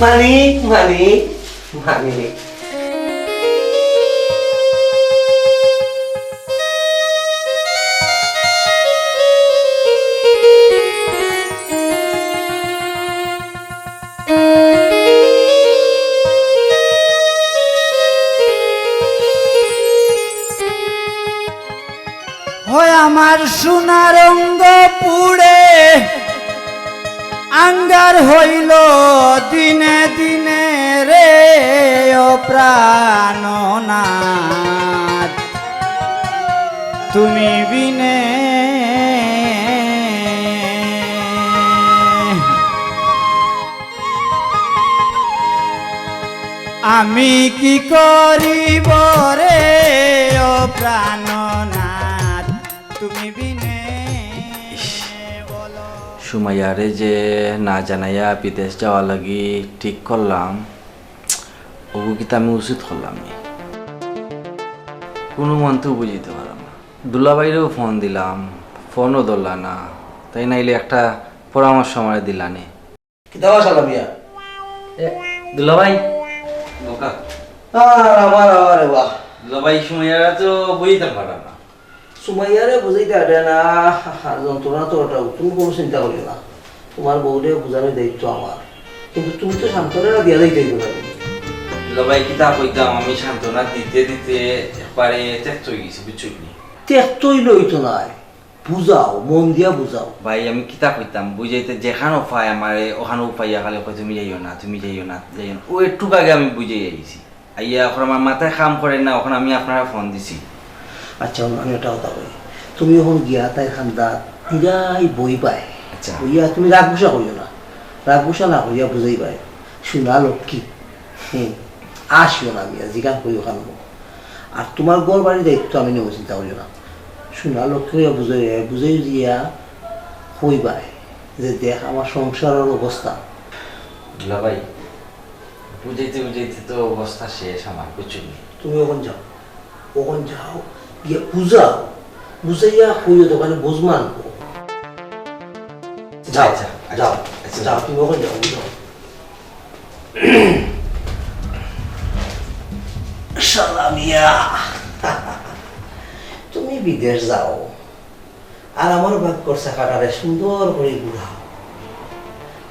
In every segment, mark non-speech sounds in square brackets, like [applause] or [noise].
মানিক মানিক মানিক। হয় আমার সোনার পুড়ে আঙ্গার হইল দিনে দিনে রে প্রাণনাথ তুমি বিনে আমি কি করিব রে ও প্রাণনাথ সুমাইয়ারে যে না জানাইয়া বিদেশ যাওয়া লাগি ঠিক করলাম ওগু কিতা আমি উচিত করলাম। কোনো মন্ত্র বুঝিতে পারলাম না। দুলাবাইরেও ফোন দিলাম ফোনও ধরলা না তাই নাইলে একটা পরামর্শ আমার দিলানে কিতাবা সালামিয়া দুলাভাই? আর আমার আরে বাহ দুলাভাই সুমাইয়ারা তো বুঝিতে পারা না। সুমাইয়ারে বুঝাইতে পারে না যন্ত্রণা তো ওটা তুমি কোনো চিন্তা করিও না। তোমার বউরে বোঝানোর দায়িত্ব আমার কিন্তু তুমি তো সান্ত্বনা দিয়া দিতে না দুলাভাই কিতা কইতাম আমি সান্ত্বনা দিতে দিতে একবারে ত্যাক্ত হয়ে গেছি বুঝছ কি টেকতই লইতো নাই। বুঝাও মন দিয়া বুঝাও ভাই আমি কিতা কইতাম বুঝাইতে যেখানে উপায় আমার ওখানে উপায় খালি কয় তুমি যাইও না তুমি যাইও না যাইও না। ও একটু আগে আমি বুঝে আইছি আইয়া এখন আমার মাথায় কাম করে না ওখানে আমি আপনারা ফোন দিছি। আচ্ছা আমি এটা কথা কই তুমি এখন গিয়া তাই খান্দা তিরাই বই পায়। আচ্ছা। বইয়া তুমি রাগ গুসা করিও না। রাগ গুসা না করিয়া বুঝাই পায় শুনা লক্ষ্মী হুম আসিও না আমি জিগান করি ওখান আর তোমার গড় বাড়ির দায়িত্ব আমি নেব চিন্তা করিও না। শুনা লক্ষ্মী হইয়া বুঝাই বুঝাই দিয়া কইবাই যে দেখ আমার সংসারের অবস্থা। ভাই বুঝাইতে বুঝাইতে তো অবস্থা শেষ আমার বুঝছ নি? তুমি ওখান যাও ওখান যাও বুঝাইয়া কইও বুঝমান যাও আচ্ছা, আচ্ছা, যাও আচ্ছা। যাও তুমি ওখানে যাও সালামিয়া তুমি বিদেশ যাও। আর আমার ভাগ্যর চাকাটারে সুন্দর করে ঘুরাও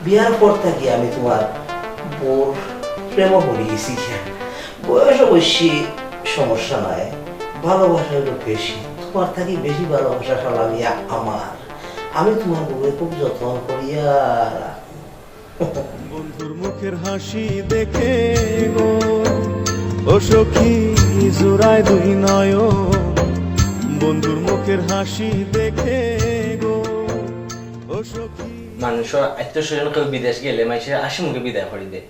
বিয়ার পর থাকি আমি তোমার বোর প্রেম পড়ে গেছি বয়স অবশ্যই সমস্যা নাই। ভালোবাসা হলো বেশি তোমার থাকি বেশি ভালোবাসা সালামিয়া আমার। আমি তোমার বউকে খুব যত্ন করিয়া। বন্ধুর মুখের হাসি দেখে গো ও সখী জোড়ায় দুই নয় বন্ধুর মুখের হাসি দেখে গো ও সখী। মানুষের আত্মস্বজন কেউ বিদেশ গেলে মানুষের আশি মুখে বিদায় করি দে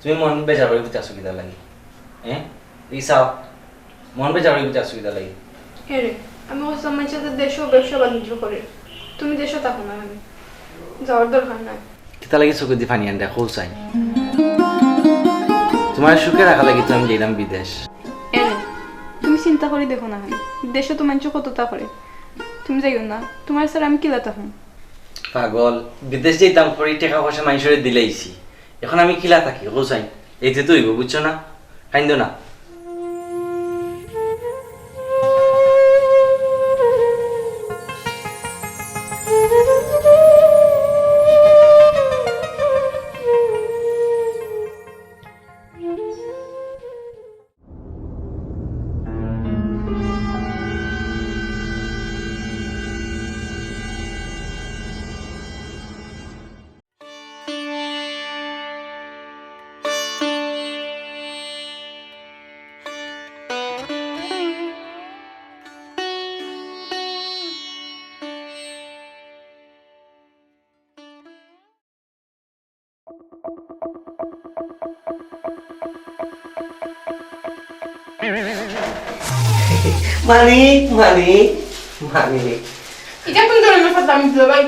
তুমি মন বেজার করে বুঝতে অসুবিধা লাগে? হ্যাঁ? এই চাও। মন বেজার করে বুঝতে অসুবিধা লাগে। হ্যাঁ রে? আমি ও সময় সাথে দেশও ব্যবসা বাণিজ্য করে। তুমি দেশও থাকো না আমি। যাওয়ার দরকার নাই। কিতা লাগি চকুর দি ফানি আনতে খৌ চাই। তোমার সুখে রাখা লাগি তো আমি গেলাম বিদেশ। তুমি চিন্তা করে দেখো না আমি। দেশে তো মানুষ কতটা করে তুমি যাইও না। তোমার স্যার আমি কিলা তখন পাগল বিদেশ যেতাম করে টাকা পয়সা মানুষের দিলেইছি এখন আমি কিলা থাকি খৌ চাই। এইতে তো হইব বুঝছ না? কাইন্দ না। মানিক মানিক মানিক এটা কোন ধরনের কথা আমি ভাই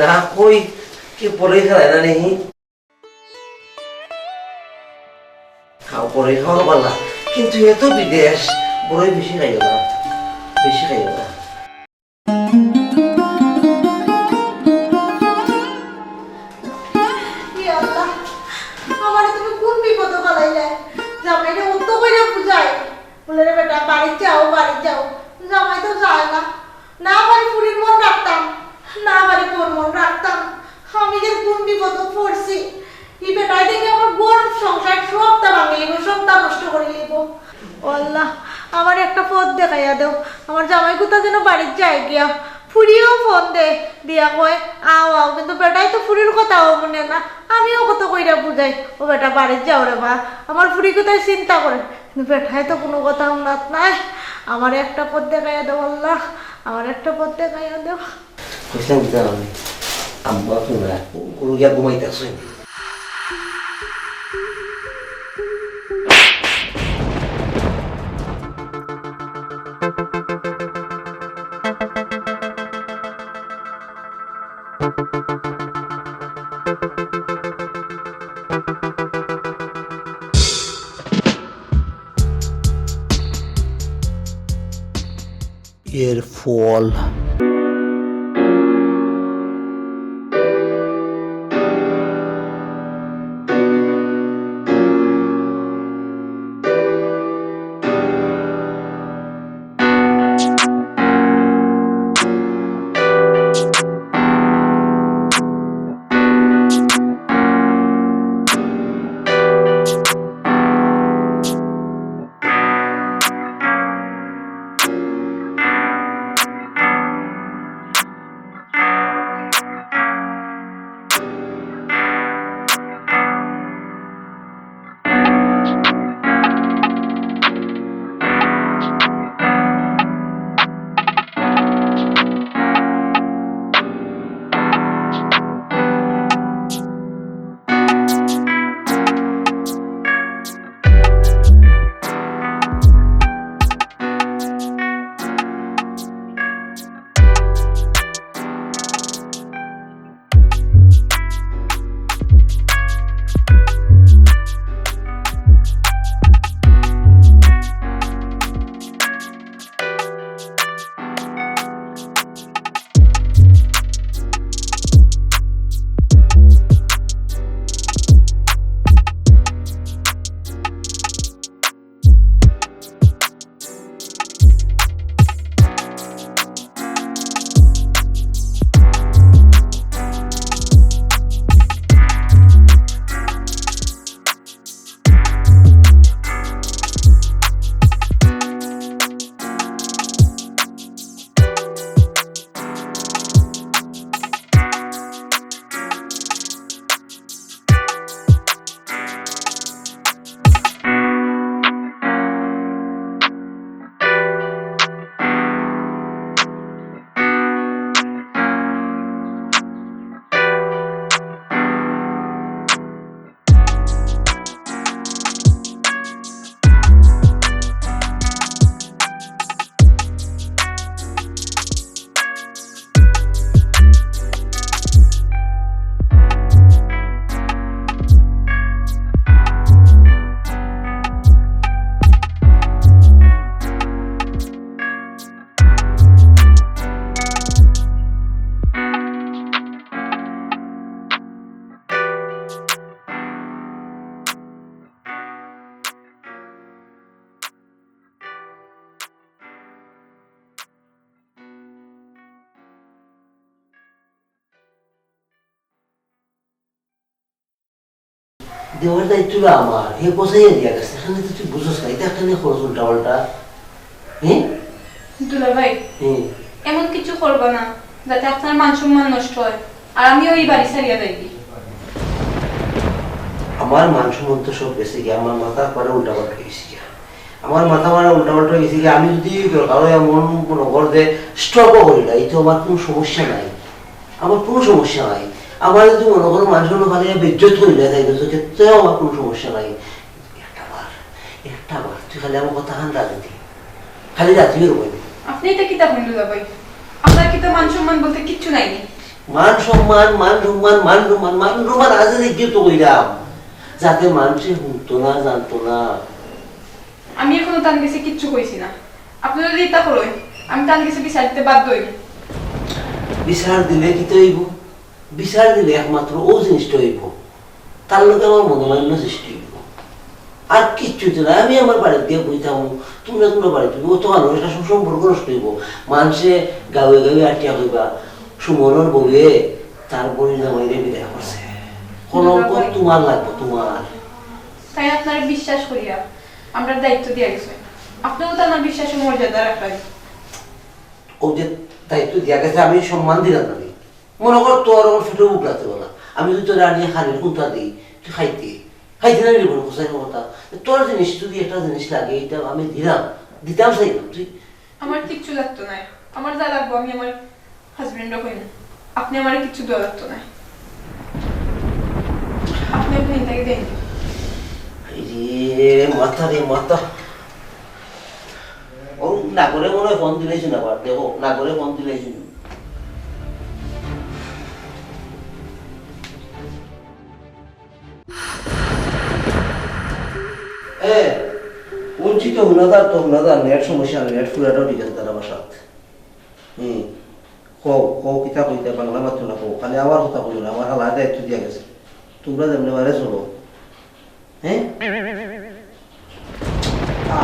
না কই কি পরে খেলায় না নেই খাও পরে খাওয়া পারলা কিন্তু এ বিদেশ বড়ই বেশি খাইও না বেশি খাইও না নষ্ট করে আল্লাহ আমার একটা পথ দেখাইয়া দেও। আমার জামাই কোথা যেন বাড়ির যায় গিয়া। ফুরিও ফোন দে দিয়া কয় আও আও কিন্তু বেটাই তো ফুরির কথাও মনে না। আমিও কত কইরা বুঝাই ও বেটা বাড়ির যাও রে বা আমার ফুরি কোথায় চিন্তা করে? কিন্তু বেটায় তো কোনো কথা উন্নত নাই আমার একটা পথ দেখাইয়া দেও আল্লাহ। আমার একটা পথ দেখাইয়া দেও। কইলাম কি জানো আমি আম্মা তো না এর ফল দায়িত্বটা আমার হে বসাইয়া দিয়া গেছে এখানে তো তুই বুঝোস না এটা এখানে খরচ উল্টা? পাল্টা হ্যাঁ দুলা ভাই। এমন কিছু করবা না যাতে আপনার মান সম্মান নষ্ট হয়। আর আমি ওই বাড়ি আমার মান সম্মান তো সব গেছে গিয়ে আমার মাথা পরে উল্টা পাল্টা গেছে গিয়া আমার মাথা মারা উল্টা পাল্টা গেছে গিয়ে আমি যদি কারও এমন কোনো ঘর স্ট্রকও করি না এই তো আমার কোনো সমস্যা নাই। আমার কোনো সমস্যা নাই। আমার যদি মনে করো মানুষের খালি বিদ্যুৎ হয়ে যায় তাই তো ক্ষেত্রেও আমার কোনো সমস্যা নাই। একটা বার একটা বার তুই খালি আমার কথা খান রাখবি খালি রাত্রিও রকম আপনি এটা কি তখন দুলা ভাই? আপনার কি তো মান সম্মান বলতে কিচ্ছু নাই মান সম্মান মান সম্মান মান সম্মান মান সম্মান আজ দেখি তো কইরাম যাতে মানুষে শুনতো না জানতো না। আমি এখনও তান গেছে কিচ্ছু কইছি না। আপনি যদি ইতা করেন আমি তান গেছে বিচার দিতে বাধ্য হইব। বিচার দিলে কি তো হইব? বিচার দিলে একমাত্র ও জিনিসটা হইব। তার লোকে আমার মনোমান্য সৃষ্টি হইব। আর কিচ্ছু না আমি আমার বাড়িতে দিয়ে বইতাম তোমরা তোমরা বাড়িতে ও তো মানুষ একটা সুসম্পর্ক নষ্ট হইব। মানুষে গাঁয়ে গাঁয়ে আটিয়া হইবা সুমনের বউয়ে তার বই জামাইরে বিদায় করছে। কলঙ্ক তোমার লাগবে তোমার? তাই আপনার বিশ্বাস করিয়া আমরা দায়িত্ব দিয়ে গেছে। আপনিও তো আমার বিশ্বাসের মর্যাদা রাখবেন ও যে দায়িত্ব দিয়া গেছে আমি সম্মান দিলাম না মনে কর তোর আমার ফেটে উগলাতে বলা। আমি যদি তোর আনিয়ে খানির কুন্তা দিই তুই খাইতে। খাইতে না বলো কোথায় কথা তোর জিনিস যদি একটা জিনিস লাগে এটা আমি দিলাম। দিতাম চাইলাম তুই। আমার কিচ্ছু লাগতো না। আমার যা লাগবো আমি আমার হাজবেন্ডও কই না আপনি আমার কিচ্ছু দেওয়া লাগতো না। আপনি ওখানে থেকে দেন। রে মাথা রে মাথা। ও না করে মনে হয় ফোন দিলেই না আবার দেখো না করে ফোন দিলেই এ বঞ্চিত হুনাদার তো হুনাদার নেট সমস্যা, নেট ফুরাটাও ঠিক আছে আমার হুম, কও কও কিতা কইতে বাংলা মাত্র না কও, খালি আমার কথা কইল আমার হালা দায়িত্ব দিয়া গেছে। তোমরা যেমনি বারে চলো। হ্যাঁ?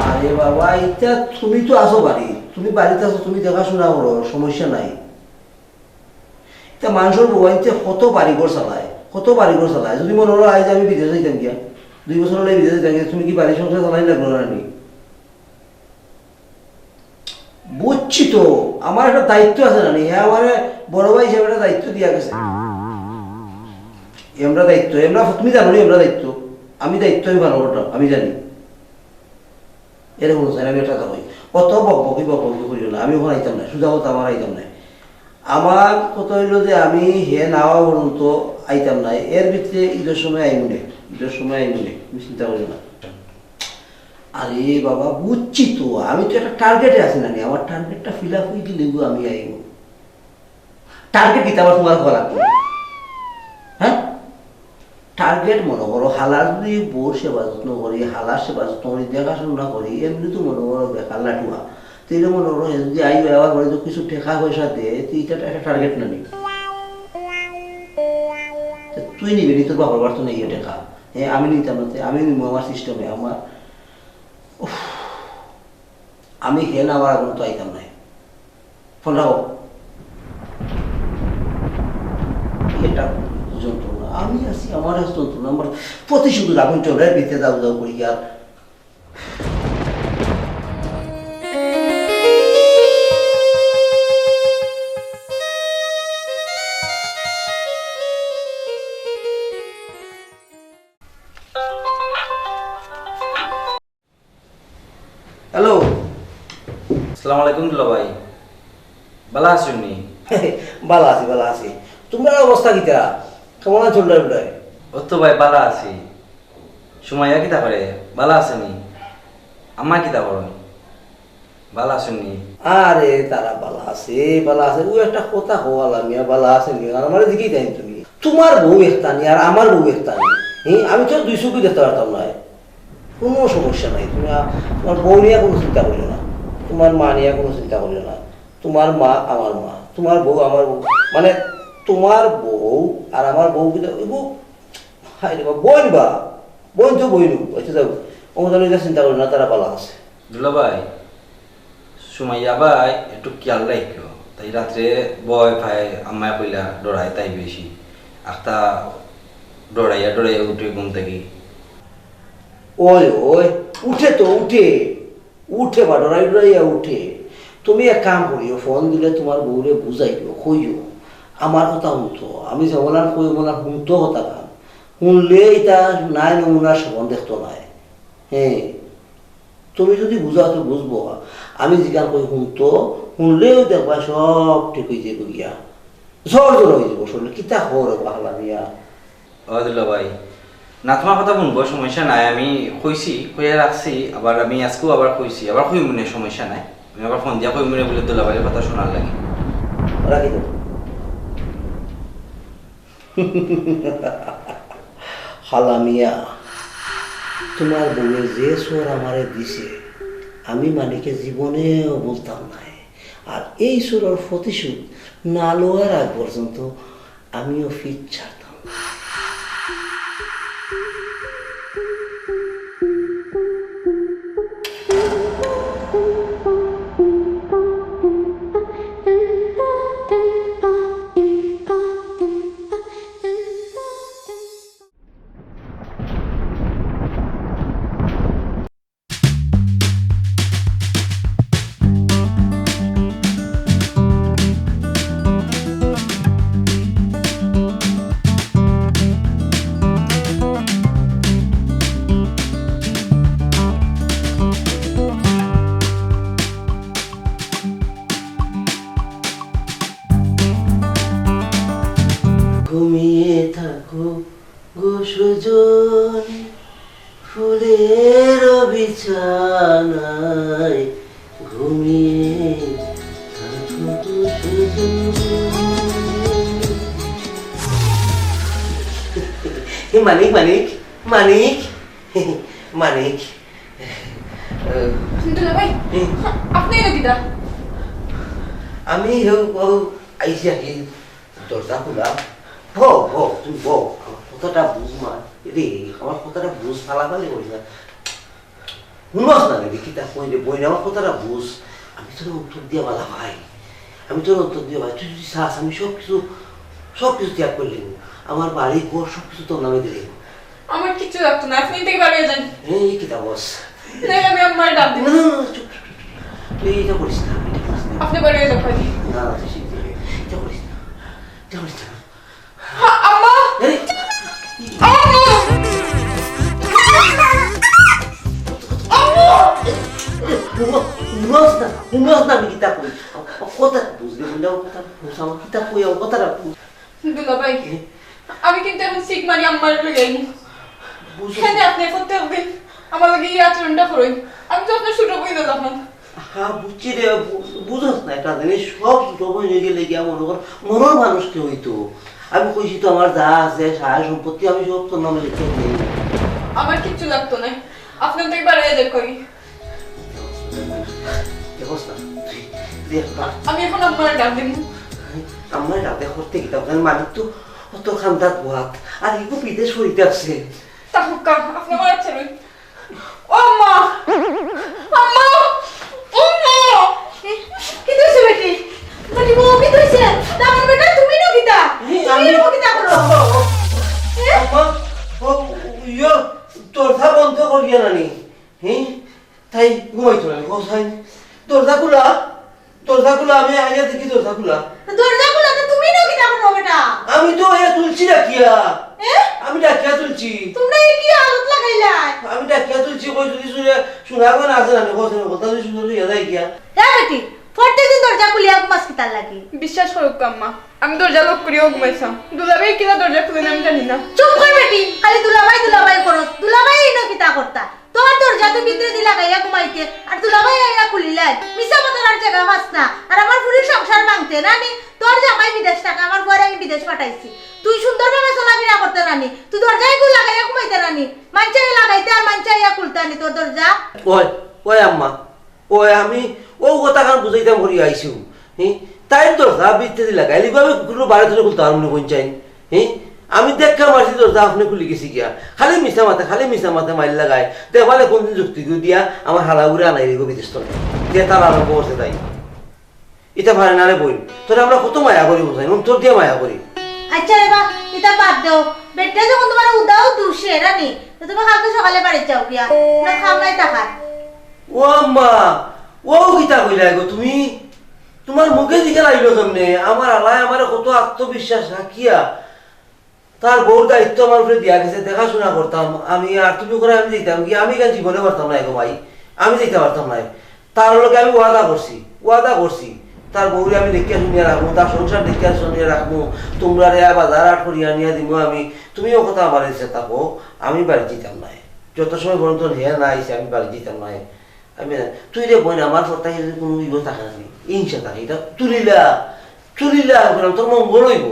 আরে বাবা এটা তুমি তো আসো বাড়ি, তুমি বাড়িতে আসো তুমি দেখাশোনা করো, সমস্যা নাই। এটা মানুষের বউয়াইতে কত বাড়িঘর চালায়, কত বাড়িঘর চালায়, যদি মনে হলো আজ আমি বিদেশে যাইতাম গিয়া। দুই বছর হলে বিদেশে যাই তুমি কি বাড়ি সংসার চালাই না নি বুঝছি তো, আমার একটা দায়িত্ব আছে না হ্যাঁ আমার বড় ভাই হিসেবে একটা দায়িত্ব দিয়া গেছে। এমরা দায়িত্ব এমরা তুমি জানো নি এমরা দায়িত্ব। আমি দায়িত্ব, আমি ভালো করতাম আমি জানি। এরকম আমি একটা কথা কই। কত বক বকি বক করিও না আমি ওখানে আইতাম না সুজা কথা আমার আইতাম না। আমার কত হইল যে আমি হে নাওয়া পর্যন্ত আইতাম না এর ভিতরে ঈদের সময় আইমুনে ঈদের সময় আইমুনে তুমি চিন্তা করি না। আরে বাবা, বুঝছি তো, আমি তো একটা টার্গেটে আছি না আমার টার্গেটটা ফিল আপ হয়ে দিলে আমি আইব টার্গেট দিতে আবার তোমার ঘর হ্যাঁ? টার্গেট মনে করো, হালার যদি বোর সেবা যত্ন করি, হালার সেবা যত্ন করি, দেখাশোনা করি, এমনি তো মনে করো বেকার লাটুয়া। তো এটা মনে করো যদি আই ব্যবহার করে তো কিছু টেকা পয়সা দে তো এটা একটা টার্গেট না নি তুই নিবি, নি তোর বাবার বার তো নেই টেকা হ্যাঁ আমি নিতাম না আমি নিবো আমার সিস্টেমে আমার আমি হে না আমার এখন তো আইতাম নাই। ফোন রাখো এটা যন্ত্রণা আমি আছি আমার যন্ত্রণা আমার প্রতিশোধ আগুন চলে বিতে দাও দাও করি আর আসসালামু আলাইকুম দুলা ভাই। ভালো [laughs] ভালো আছি ভালো আছি। তোমার অবস্থা কিতা কেমন আছো ও তো ভাই ভালো আছি। কিতা করে। ভালো কিতা করেন ভালো আরে তারা বালা আছে বালা আছে। ও একটা কথা হওয়ালা মিয়া বালা আছে নি আর আমার দিকেই তাই তুমি। তোমার বউ একটানি আর আমার বউ একটানি হ্যাঁ আমি তো দুই চোখই দেখতে পারতাম না। কোনো সমস্যা নাই। তুমি তোমার বউ নিয়ে কোনো চিন্তা করিও না। তোমার মা নিয়ে কোনো চিন্তা করিও না। তোমার মা আমার মা। তোমার বউ আমার বউ। মানে তোমার বউ আর আমার বউ কিন্তু বউ হাই রে বা বোন বা। বোন তো বইনু আচ্ছা যাও ওমদান চিন্তা করি না তারা বালা আছে। দুলা ভাই সুমাইয়া ভাই একটু খেয়াল রাখো তাই রাত্রে বয় ভাই আম্মায় কইলা ডরায় তাই বেশি। আখতা ডরাইয়া ডরাইয়া উঠে ঘুম থেকে। ওই ওই উঠে তো উঠে। উঠে বা ডরাই ডরাইয়া উঠে। তুমি এক কাম করিও ফোন দিলে তোমার বউরে বুঝাইও কইও আমার কথা শুনতো, আমি যেমন আর কই মনে শুনতো কথা কাম। শুনলে এটা নাই নমুনার সবন দেখতো নাই। হ্যাঁ তুমি যদি বুঝাও, তো বুঝব। আমি যেখান কই শুনতো, শুনলেও দেখবা সব ঠিক হয়ে যাবে গিয়া। জ্বর জ্বর হয়ে যাব শরীরে কিতা পাহলা মিয়া ও ভাই না, তোমার কথা শুনব, সমস্যা নাই। আমি কইছি, কইয়া রাখছি, আবার আমি আজকেও আবার কইছি, আবার কই মনে সমস্যা নাই। আমি আবার ফোন দিয়া কই মনে বলে দুলা ভাইয়ের কথা শোনার লাগে। রাখি দেবো হালা মিয়া, তোমার বউয়ে যে সোর আমারে দিছে, আমি মানিকে জীবনেও বলতাম নাই। আর এই সোরের প্রতিশোধ না লোয়ার আগ পর্যন্ত আমিও ফিট ছাড়তাম। মানিক মানিক মানিক মানিক দুলা ভাই আপনি এনে আমি আইসি আহি দরজা খোলা। তুমি বউ আমার কথাটা বুঝ মা। রে আমার কথাটা বুঝ ফালাফালি করি না। শুনস না রে কিতা কই রে বই আমার কথাটা বুঝ। আমি তোর উত্তর দিয়ে বালা ভাই। আমি তোর উত্তর দিয়ে ভাই তুই যদি চাস আমি সব কিছু সব কিছু ত্যাগ করলি আমার বাড়ি ঘর সব কিছু তোর নামে দিলি আমার কিচ্ছু লাগতো না। আপনি থেকে বাড়িয়ে যান। এই কিতা বস? নাহলে আমি আমার ডাক না দিব না না। তুই এটা করিস না না। আপনি বাড়িয়ে যান ভাই না না তুই এটা করিস না এটা করিস না। আম্মা! না শুনস না আমি কিতাব কই কথা বুঝলি আমার কথা বুঝ কিতাব কই কথাটা দুলা ভাই আমি কিন্তু এখন শিখ মারি আম্মার লগে বুঝ। এখানে আপনি প্রত্যেক দিন। আমার লগে এই আচরণটা করেন। আমি তো আপনার ছোট বই তখন হ্যাঁ বুঝছি রে বুঝস না একটা জিনিস। সব ডবল হয়ে গেলে গিয়া মনে কর মনের মানুষকে হইতো? আমি কইছি তো আমার যা আছে সারা সম্পত্তি আমি সব তোর নামে লিখে দিই। আমার কিচ্ছু লাগতো না। আপনার থেকে বাড়িয়ে যাক করি দেখোস না আমি এখন আম্মার ডাক দিব। আমার রাতে করতে কারণ মালিক তো অত খান্দাত ভাত আর এগো বিদেশ হইতে আছে আমার ছেড়ে ও মা আম্মা ও মা কি দিছে বেটি বেটি বউ কি দিছে আমার বেটা তুমি নকিতা তুমি নকিতা করো হ্যাঁ? আম্মা, ও, ইয়ো, দরজা বন্ধ করিয়া নানি হ্যাঁ তাই ঘুমাইতো না কোথায় দরজা খোলা দরজা খোলা আমি আইয়া দেখি দরজা খোলা দরজা তো তুমি নকিতা করো বেটা আমি তো এ তুলছি ডাকিয়া হ্যাঁ আমি ডাকিয়া তুলছি। তোমরা এই কি আলত লাগাইলাই আমি ডাকিয়া তুলছি কই যদি শুনে শোনা কোন আছে না কথা কথা যদি শুনে লইয়া যায় গিয়া হ্যাঁ বেটি প্রত্যেকদিন দরজা খুলিয়া ঘুমাস কিতার লাগি? বিশ্বাস করুক আম্মা আমি দরজা লক করিও ঘুমাইছাম। দুলাভাই কিনা দরজা খুলে আমি জানি না। চুপ কর বেটি খালি দুলাভাই দুলাভাই করো দুলাভাই এই নকিতা করতা? তোর দরজা তুই ভিতরে দিলা গাইয়া ঘুমাইতে আর দুলাভাই আইয়া খুলিলাই মিছা মতন আর জায়গা পাস না। আর আমার পুরীর সংসার ভাঙতে নানি তোর জামাই বিদেশ টাকা আমার আমি বিদেশ পাঠাইছি। তুই সুন্দরভাবে চলাফেরা করতে রানি তুই দরজায়গুলো লাগাইয়া ঘুমাইতে রানি মানছে লাগাইতে আর খুলতে আনি তোর দরজা। ওই ওই আম্মা, ওই আমি, ও কথা কারণ বুঝাইতাম করি আইসু হ্যাঁ তাই দরজা বিতে গাইলি আমি কোনো বাড়ি ধরে খুলতে পারব না পঞ্চায়েত হ্যাঁ আমি দেখা মারছি দরজা আপনি খুলি গেছি গিয়া। খালি মিশা মাথা, খালি মিশা মাথা মারি লাগাই দেখালে কোনদিন যুক্তি দিয়া, আমার হালা উড়ে আনাই দিব বিদেশ তো দিয়ে তার আরম্ভ করছে তাই। এটা ভাই নারে বই। তোরা আমরা কত মায়া করি বুঝাই তোর দিয়ে মায়া করি। আচ্ছা রে বা এটা বাদ দাও। বেটা যখন তোমার উদাও দুষে রানি তো তুমি কালকে সকালে বাড়ি যাও গিয়া। না খাও নাই টাকা ও আম্মা ও গীতা কইলা গো তুমি? তোমার মুখে দিকে লাগল কেমনে? আমার আলায় আমার কত আত্মবিশ্বাস রাখিয়া তার বউর দায়িত্ব আমার উপরে দিয়া গেছে দেখাশোনা করতাম। আমি আর তুমি করে আমি দিতাম কি আমি কেন জীবনে পারতাম না গো ভাই? আমি দিতে পারতাম না তার লগে আমি ওয়াদা করছি ওয়াদা করছি। তার বউরে আমি দেখিয়া শুনিয়া রাখব তার সংসার দেখিয়া শুনিয়া রাখব তোমরা রে বাজার আট করিয়া নিয়ে দিব আমি। তুমিও কথা আমার থাকো আমি বাড়ি যেতাম না। যত সময় পর্যন্ত হেয়া না আইসে আমি বাড়ি যেতাম না। আমি তুই রে বোন আমার সত্তাহে যদি কোনো ইগো থাকা নেই ইনসা থাকে এটা তুলিলা তুলিলা বললাম তোর মঙ্গল হইব।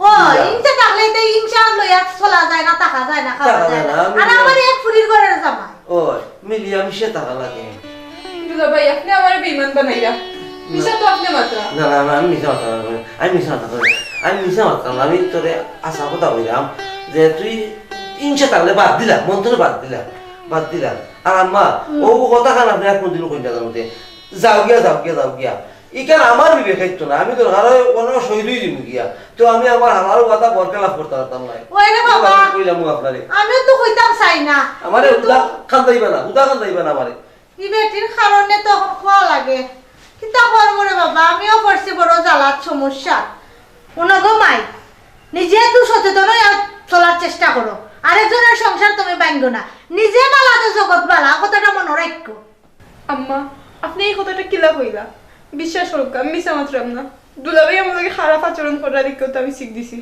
ও ইনসা থাকলে তো ইনসা লইয়া চলা যায় না টাকা যায় না খাওয়া টাকা যায় না। না, আমি- আর আমার এক ফুরির ঘরের জামাই। ও মিলিয়া মিশে থাকা লাগে। দুলাভাই আপনি আমার বেইমান বানাইলা মিশা তো আপনি মাত্র? না আমি মিশা মারতাম আমি মিশা মারতাম আমি মিশা মারতাম আমি তোরে আশা কথা কইলাম যে তুই ইনসা থাকলে বাদ দিলাম মন তোরে বাদ দিলাম বাদ দিলাম। আর আম্মা ও কথা কান আপনি এক কোনদিনও কইনা জানো যাও গিয়া যাও গিয়া যাও গিয়া। ইকান আমার বিবেকাইতো না আমি তো কোনো দিব গিয়া। তো আমি আমার হারার কথা বরকালাপ করতে পারতাম না। ওই রে বাবা কইলাম আপনারে। আমিও তো কইতাম চাই না আমারে উদা খান্দাইবা না উদা না আমারে। ই বেটির কারণে তখন খোয়া লাগে। কিন্তু করব রে বাবা আমিও পড়ছি বড় জ্বালার সমস্যা। উনগো মাই নিজে তুই সচেতন চলার চেষ্টা করো। আরেকজনের সংসার তুমি ভাঙ্গো না। নিজে বালা তো জগৎ বালা কথাটা মনে রাখো। আম্মা আপনি এই কথাটা কিলা কইলা? বিশ্বাস করুক আমি মিশা মাত্রাম না দুলাভাই আমাকে খারাপ আচরণ করার তো আমি শিখ দিছি।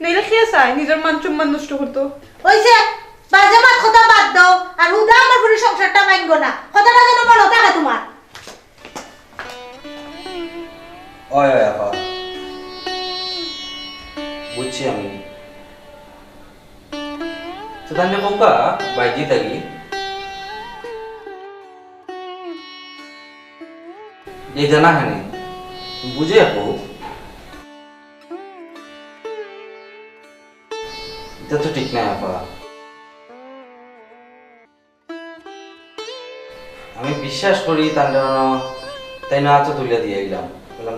নইলে খেয়ে চাই নিজের মান সম্মান নষ্ট করতো। হইছে বাজে মাত কথা বাদ দাও আর হুদা আমার পুরো সংসারটা মাইনব না। কথাটা যেন মনে থাকে তোমার। ওই ওই আপা বুঝছি আমি। তো তাহলে বাইজি থাকি এই জানা খানি। বুঝে আপু এটা তো ঠিক নাই আপা। আমি বিশ্বাস করি তার তাই না তো তুলে দিয়ে গেলাম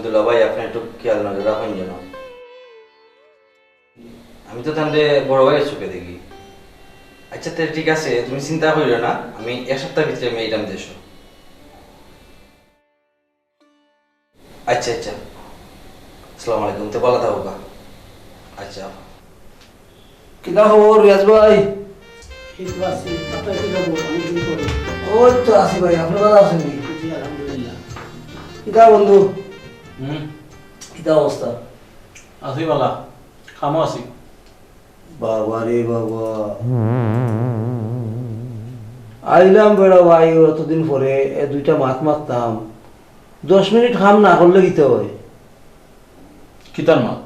দুলা ভাই আপনি একটু খেয়াল নজর রাখেন যেন। আমি তো তাহলে বড় ভাইয়ের চোখে দেখি। আচ্ছা তাহলে ঠিক আছে তুমি চিন্তা করিও না আমি এক সপ্তাহ ভিতরে আমি এইটাম দেশ আচ্ছা আচ্ছা। আসসালামু আলাইকুম তো ভালো থাকো আচ্ছা। কিনা খবর রিয়াজ ভাই? ওই তো আছি ভাই আপনি ভালো আছেন কি কিতা বন্ধু? হুম? কিতা অবস্থা? আছি বালা খামো আছি। বাবা রে বাবা। আইলাম বেড়া ভাই অতদিন পরে এ দুইটা মাত মারতাম। দশ মিনিট খাম না করলে গীতে হয়? কিতার মাত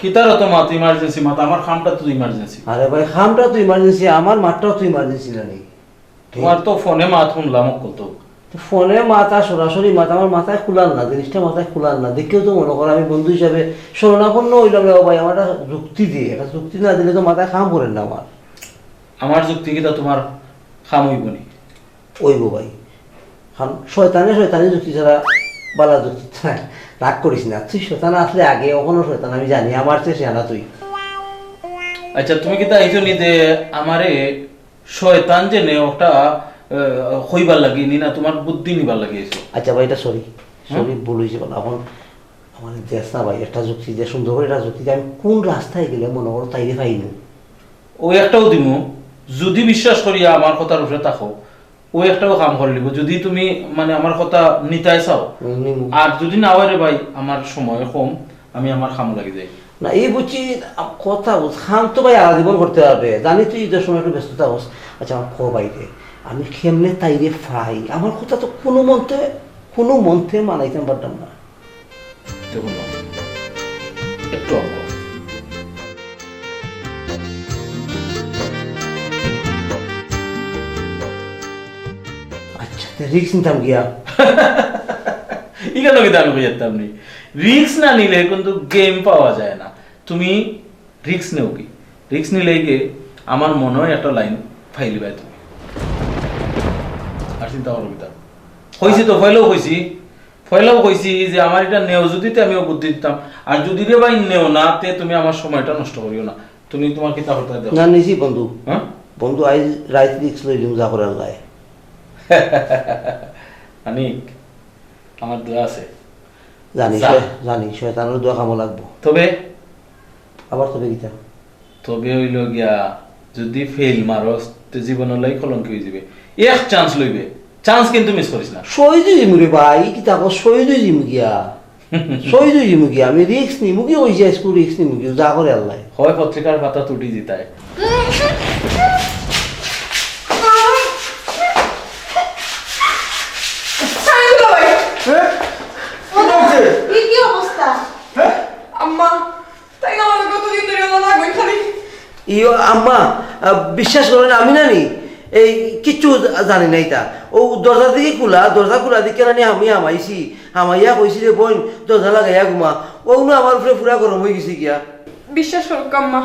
কিতার অত মাত ইমার্জেন্সি মাত আমার খামটা তো ইমার্জেন্সি আরে ভাই খামটা তো ইমার্জেন্সি আমার মাঠটাও তো ইমার্জেন্সি না তোমার তো ফোনে মাত শুনলাম কত ফোনে মাথা সরাসরি মাথা আমার মাথায় খুলার না জিনিসটা মাথায় খুলার না। দেখেও তো মনে করো আমি বন্ধু হিসাবে শরণাপন্ন হইলাম রে ভাই আমার যুক্তি দিয়ে একটা যুক্তি না দিলে তো মাথায় খাম করেন না আমার। আমার যুক্তি কিতা তোমার খাম হইব নি? ওইব ভাই। কারণ শয়তানে শয়তানি যুক্তি ছাড়া বালা যুক্তি রাগ করিস না। তুই শয়তান আসলে আগে কখনো শয়তান আমি জানি আমার চেয়ে সেনা তুই। আচ্ছা তুমি কিতা আইছো নি যে আমারে শয়তান যে নে ওটা হইবার লাগি নি না তোমার বুদ্ধি নিবার লাগিয়েছো আচ্ছা ভাই এটা সরি সরি ভুল হয়েছে এখন আমার দেশ না ভাই একটা যুক্তি দিয়ে সুন্দর করে একটা যুক্তি দিয়ে আমি কোন রাস্তায় গেলে মনে করো তাইরে পাইনি ও একটাও দিমু যদি বিশ্বাস করিয়া আমার কথার উপরে থাকো ও একটাও কাম করে লিব। যদি তুমি মানে আমার কথা নিতাই চাও। আর যদি না হয় রে ভাই আমার সময় কম আমি আমার খাম লাগি যাই। না এই বুঝছি কথা খান তো ভাই আলাদা জীবন করতে পারবে জানি তুই ঈদের সময় একটু ব্যস্ততা হোস। আচ্ছা আমার খো বাইরে আমি কেমনে তাইরে ফাই আমার কথা তো কোনো মন্ত্রে কোনো মন্ত্রে মানাইতে পারতাম না। দেখুন একটু আচ্ছা রিক্স নিতাম গিয়া। [laughs] ইখানে কিন্তু আমি বুঝাতাম নি। রিক্স না নিলে কিন্তু গেম পাওয়া যায় না। তুমি রিক্স নেও কি? রিক্স নিলে গিয়ে আমার মনে হয় একটা লাইন ফাইলি পাই তুমি। চিন্তা করো কিতা হয়েছি তো ফয়লেও কইছি ফয়লেও কইছি যে আমার এটা নেও যদি তে আমিও বুদ্ধি দিতাম। আর যদি রে ভাই নেও না তে তুমি আমার সময়টা নষ্ট করিও না। তুমি তোমার কিতা করতে দেখো না নিছি বন্ধু। হ্যাঁ? বন্ধু আজ রাইত রিক্স লইলিম যা করার গায়ে। [laughs] আনিক আমার দোয়া আছে। জানি। জানি শয়তানের দোয়া কামো লাগবো। তবে? আবার তবে গীতা তবে হইল গিয়া যদি ফেল মারস তে জীবনের লাই কলঙ্কি হয়ে যাবে। এক চান্স লইবে। চান্স কিন্তু মিস করিস না। শহীদ জিমু রে ভাই কো শহীদ জিমু গিয়া। [laughs] শহীদ জিমু গিয়া আমি রিক্স নিমু কি ওই যে স্কুল রিক্স নিমু কি যা করে আল্লাহ। হয় পত্রিকার পাতা তুটি জিতায়। না ইয়ো আম্মা বিশ্বাস করেন আমি না নি এই কিচ্ছু জানি নাই তা। ও দরজা দিকে খোলা দরজা খোলা দিকে নানি আমি আমাইছি আমাইয়া কইছি যে বোন দরজা লাগাইয়া ঘুমা। ও না আমার উপরে পুরা গরম হয়ে গেছে গিয়া। বিশ্বাস করুক আম্মা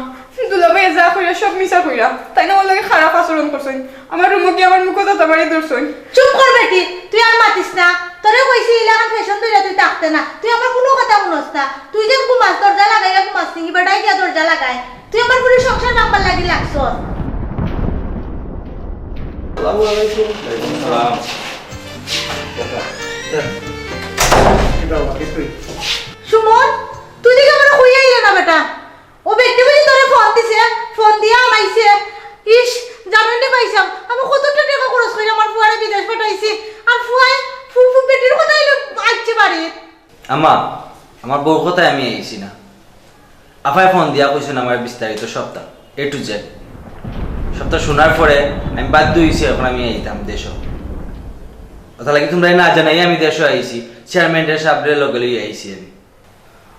দুলাভাই যা কইরা সব মিছা কইরা তাই না আমার লাগে খারাপ আচরণ করছেন আমার রুমে গিয়ে আমার মুখে দাদা বাড়ি ধরছেন চুপ কর বেটি তুই আর মাতিস না। তোরে কইছি ইলাকান ফ্যাশন তুই তুই থাকতে না। তুই আমার কোনো কথা শুনস না। তুই যে ঘুমাস দরজা লাগাই ঘুমাস নি বেটাই গিয়া দরজা লাগায় তুই আমার পুরো সংসার নাম্বার লাগি সুমন তুই দেখে আমার হইয়া ইলে না বেটা? ও ব্যক্তি বুঝি তোরে ফোন দিছে ফোন দিয়া আমাইছে। ইস জানেন নি পাইছাম। আমি কতটা টাকা খরচ করে আমার ফুয়ারে বিদেশ পাঠাইছি। আর ফুয়াই ফু ফু বেটির কথা এলো আইছে বাড়ি আমা আমার বউর কথায় আমি আইছি না। আপায় ফোন দিয়া কইছেন আমার বিস্তারিত সপ্তাহ এ টু জেড সপ্তাহ শোনার পরে আমি বাধ্য হয়েছি এখন আমি আইতাম দেশ। কথা লাগি তোমরা না জানাই আমি দেশ আইছি। চেয়ারম্যানের সাবরে লগে লই আইছি আমি।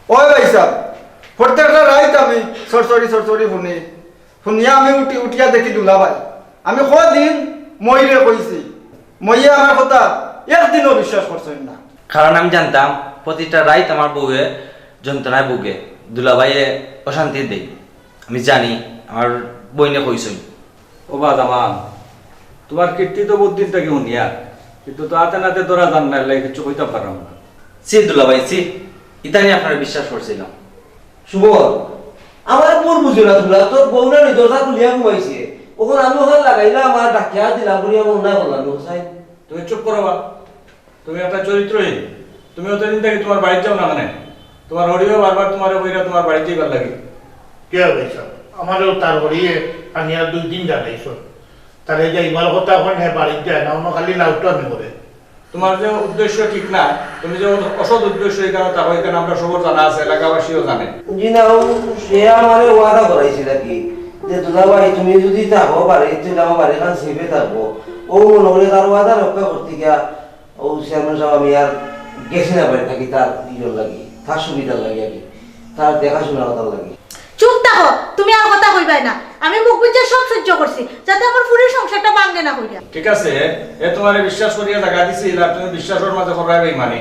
ওই ভাই সাহেব প্রত্যেকটা রাইত আমি সরসরি সরসরি শুনি। শুনিয়া আমি উঠি উঠিয়া দেখি দুলা ভাই। আমি কদিন মইরে কইছি। মইয়া আমার কথা একদিনও বিশ্বাস করছেন না। কারণ আমি জানতাম প্রতিটা রাইত আমার বউয়ে যন্ত্রণায় ভুগে। দুলাভাইয়ে অশান্তি দেই আমি জানি আমার বইনে কইসই ও বা দামান তোমার কীর্তি তো বুদ্ধির থেকে শুনিয়া কিন্তু তো হাতে নাতে ধরা জান না লাগে কিছু কইতে পারলাম না। সি দুলাভাই সি। ইতানি আপনারা বিশ্বাস করছিলাম সুবল আমার বোন বুঝো না তোলা তোর বউনা নি দরজা খুলিয়া ঘুমাইছে। ওখানে আমি ওখানে লাগাইলাম আমার ডাকিয়া দিলাম বলি আমার নাই বললাম হোসাইন তুমি চুপ করো বা। তুমি একটা চরিত্রহীন। তুমি অতদিন থেকে তোমার বাড়িতে যাও না মানে তোমার হরিও বারবার তোমার বইরা তোমার বাড়িতে যাবার লাগে। কে হয়েছে আমারও তার ঘরিয়ে আমি আর দুই দিন জানাইছ তারে যে ইমার কথা হ্যাঁ বাড়িতে যায় না অন্য খালি লাউটা আমি করে তোমার যে উদ্দেশ্য ঠিক না তুমি যে অসৎ উদ্দেশ্য এই কারণে তাহলে এখানে আমরা সবর জানা আছে এলাকাবাসীও জানে। জি না ও সে আমার ওয়াদা করাইছিল কি যে দুলাভাই তুমি যদি থাকো বাড়ি তাহলে আমার বাড়ি খান সেফে থাকব ও মনে করে তার ওয়াদা রক্ষা করতে গিয়া ও চেয়ারম্যান সাহেব আমি আর গেছি না বাড়ি থাকি তার ইয়ে লাগি তার সুবিধার লাগে আর কি তার দেখাশোনা তার লাগে। চুপ থাকো তুমি আর কথা কইবাই না। আমি মুখ বুঝে সব সহ্য করছি যাতে আমার পুরীর সংসারটা ভাঙ্গে না কইরা ঠিক আছে এ তোমারে বিশ্বাস করিয়া জায়গা দিছিল আর তুমি বিশ্বাসের মাঝে করাই বেইমানি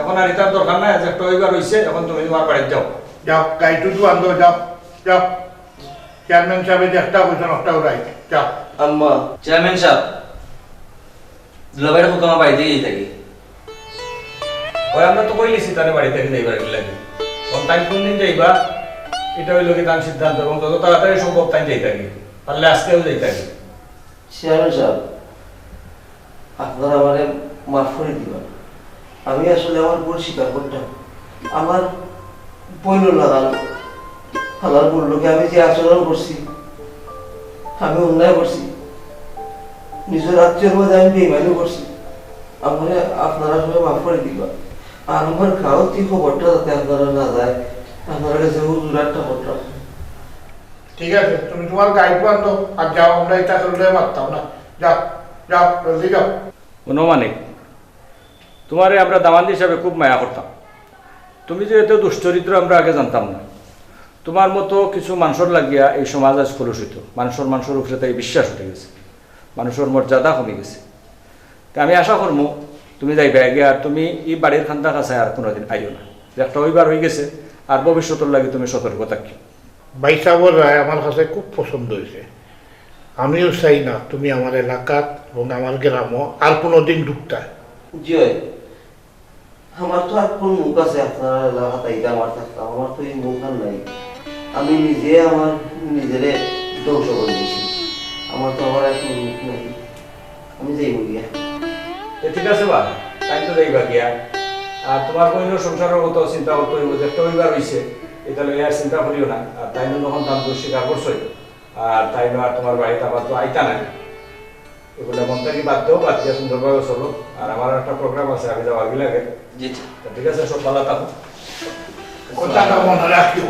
এখন আর এটার দরকার নাই যে একটা ওইবার হইছে এখন তুমি তোমার বাড়িতে যাও। যাও গাইটুটু আনতো যাও যাও। চেয়ারম্যান সাহেবের চেষ্টা করছেন একটাও রাইট যাও। আম্মা চেয়ারম্যান সাহেব দুলাভাইয়ের হুকুম বাড়িতে গিয়ে থাকি। ওই আমরা তো কইলিছি তারে বাড়ি থেকে যাইবার লাগে। কোন টাইম কোন দিন যাইবা? এটা হইল কি তার সিদ্ধান্ত এবং যত তাড়াতাড়ি সম্ভব তাই যাই থাকি। পারলে আজকেও যাই থাকি। চেয়ারম্যান সাহেব, আপনারা মাফ করে দিবেন। আমি আসলে আমার ভুল স্বীকার করতাম আমার বললোকে আমি যে আচরণ করছি, আমি অন্যায় করছি, নিজের আত্মীয়র মধ্যে আমি বেইমানি করছি আমার আপনারা সবাই মাফ করে দিবা আর আমার গাঁও খবরটা যাতে আপনারা না যায় আপনারা কাছে হুজুর একটা খবরটা ঠিক আছে তুমি তোমার গাইড আনতো আর যাও আমরা এটা করলে মারতাম না। যাও যাও জলদি যাও। অনুমানিক তোমারে আমরা দামান্দি হিসাবে খুব মায়া করতাম। তুমি যে এত দুশ্চরিত্র আমরা আগে জানতাম না। তোমার মতো কিছু মানুষের লাগিয়া এই সমাজ আজ কলুষিত। মানুষের মানুষের উপরে তাই বিশ্বাস উঠে গেছে। মানুষের মর্যাদা কমে গেছে। তা আমি আশা করব তুমি যাইবে আগে আর তুমি এই বাড়ির খান্দার কাছে আর কোনোদিন আইও না। যে একটা ওইবার হয়ে গেছে আর ভবিষ্যতের লাগে তুমি সতর্ক থাকি। বাইসাবর রায় আমার কাছে খুব পছন্দ হয়েছে। আমিও চাই না তুমি আমার এলাকাত এবং আমার গ্রামও আর কোনোদিন ঢুকতা। জয় আমার তো আর কোন মুখ আছে আপনার এলাকা তাইতে আমার থাকতাম আমার তো এই মুখ আর নাই। আমি নিজে আমার নিজেরে ধ্বংস করে দিয়েছি। আমার তো আমার এখন মুখ নাই। আমি যাই গিয়া। ঠিক আছে বা? তাই তো যাইবা গিয়া। আর তোমার কোনো সংসারের মতো চিন্তা করতে হইব যে একটা ওইবার হইছে এটা লইয়া আর চিন্তা করিও না। আর তাই যখন দাম দোষ স্বীকার করছোই আর তাই আর তোমার বাড়িতে আবার তো আইতা নাই। এগুলো মন থেকে বাদ দেও বাদ দিয়ে সুন্দরভাবে চলো। আর আমার একটা প্রোগ্রাম আছে আমি যাওয়ার লাগে ঠিক আছে সব ভালো থাকো। কথাটা মনে রাখিও?